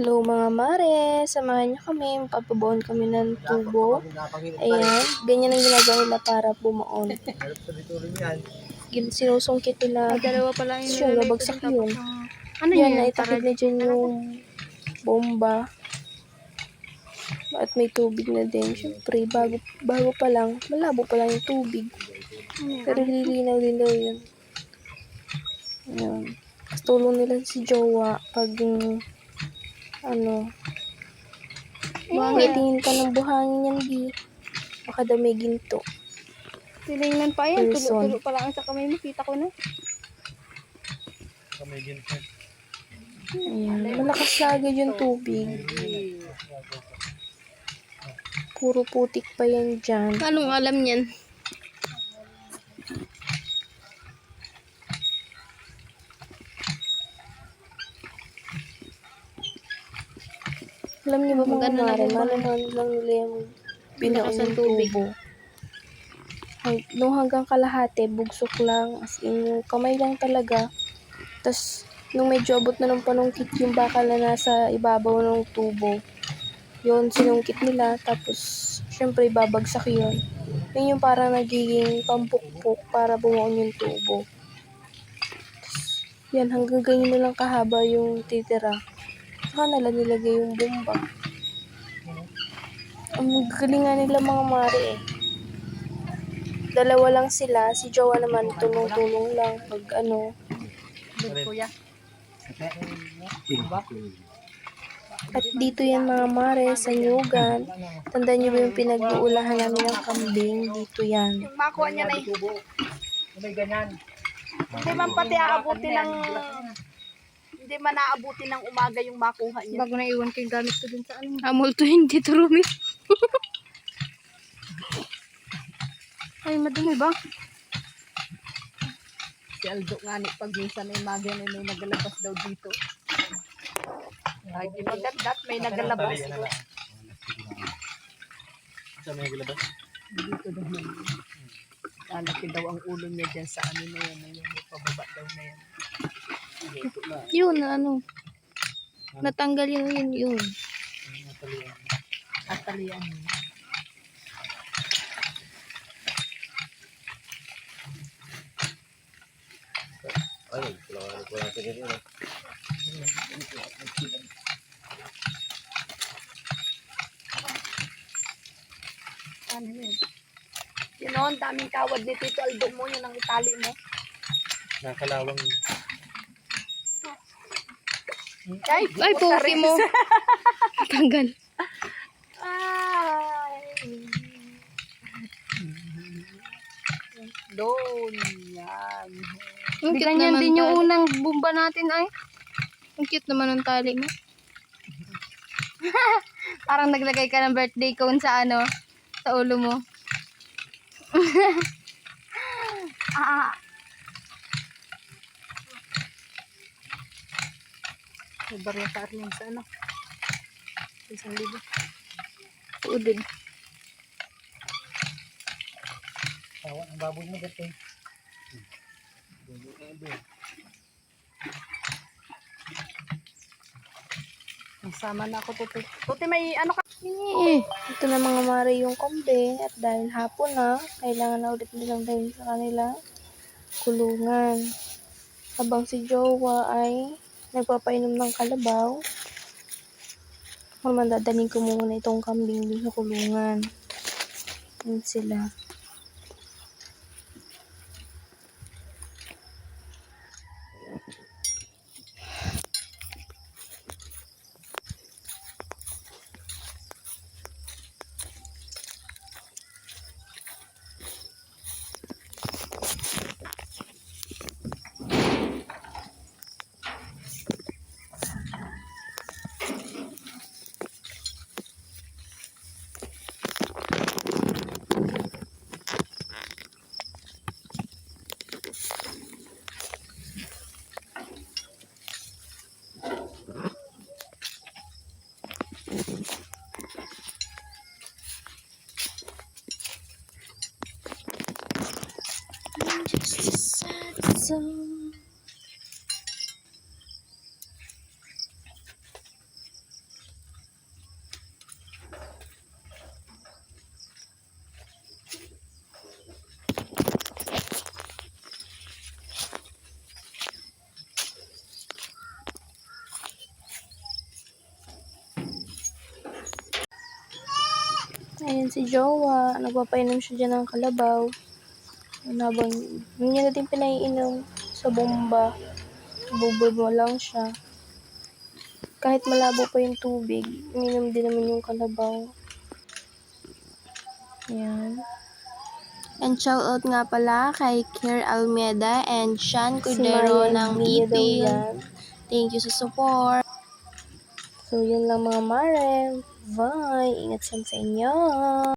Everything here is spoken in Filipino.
Hello mga mare, samahan niyo kami, papabaon kami ng tubo. Ayan, ganyan ang ginagawa nila para bumaon. Sinusungkit nila. Dalawa pa lang yung dun, tapos yun. Ano Yan, naitakid na dyan yung bomba. At may tubig na din. Siyempre, bago, bago pa lang, malabo pa lang yung tubig. Pero lilinaw din daw yun. Ayan. Tulong nila si Jowa pag ano, May tingin ka ng buhangin yan, Bi. Baka daw may ginto. Tinignan pa yan. Person. Tulo-tulo pa lang sa kamay mo. Kita ko na. Ayan. Malakas agad yung tubig. Puro putik pa yan dyan. Anong alam niyan? Alam niyo ba mga Magano na ba? manahan lang nila yung binaon ng tubo. Hang- Nung hanggang kalahati, bugsok lang. As in, yung kamay lang talaga. Tapos, nung medyo abot na ng panungkit yung bakal na nasa ibabaw ng tubo, yun, sinungkit nila. Tapos, syempre, babagsak yun. Yun yung parang nagiging pampukpok para bumuon yung tubo. Tas, yan, hanggang ganyan na lang kahaba yung titira. Saka nila nilagay yung bomba. Ang galing nga nila mga mare eh. Dalawa lang sila, si Jowa naman tulong-tulong lang pag ano. Kuya. At dito yan mga mare sa Nyugan. Tandaan niyo ba yung pinag-uulahan namin ng kambing? Dito yan. Yung makuha niya na eh. Hindi man pati aabuti ng... Hindi man aabuti ng umaga yung makuha niya. Bago na iwan ko yung gamit ko dun sa ano. Amol to hindi to Rumi. Ay, madumi ba? Si Aldo nga ni pag minsan ay maga na may nagalabas daw dito. Lagi maganda at may nagalabas. Dito daw na. Lalaki daw ang ulo niya dyan sa ano na yan. Yung may pababa daw na yan. Yun, ano. Natanggal yun, yun, yun. At talian niya. Ano yun? Yun o, ang daming kawad ni Tito Aldo mo, yun ang itali mo. Nakalawang Ay, ay puki mo. Tanggal. Doon yan. Ang cute Ganyan naman din yung tali. unang bumba natin ay. Ang cute naman ng tali mo. Parang naglagay ka ng birthday cone sa ano, sa ulo mo. ah, May barya sa Arlene sa ano. Isang libo. Udod. tawa ng baboy mo dito. Nasama na ako tutoy. Buti may ano ka. Eh, ito na mga mare yung kambing. At dahil hapon na, kailangan na ulit nilang dahil sa kanila kulungan. Habang si Jowa ay nagpapainom ng kalabaw, naman dadaling ko muna itong kambing dun sa kulungan. Yan sila. puso Ayan si Jowa. Nagpapainom siya dyan ng kalabaw. Ayan, Habang, hindi niya natin pinaiinom sa bomba. Bubulbo lang siya. Kahit malabo pa yung tubig, uminom din naman yung kalabaw. Ayan. And shout out nga pala kay Kier Almeida and Sean Cordero Mayan ng yan. Thank you sa support. So, yun lang mga mare. Bye! Ingat sa inyo.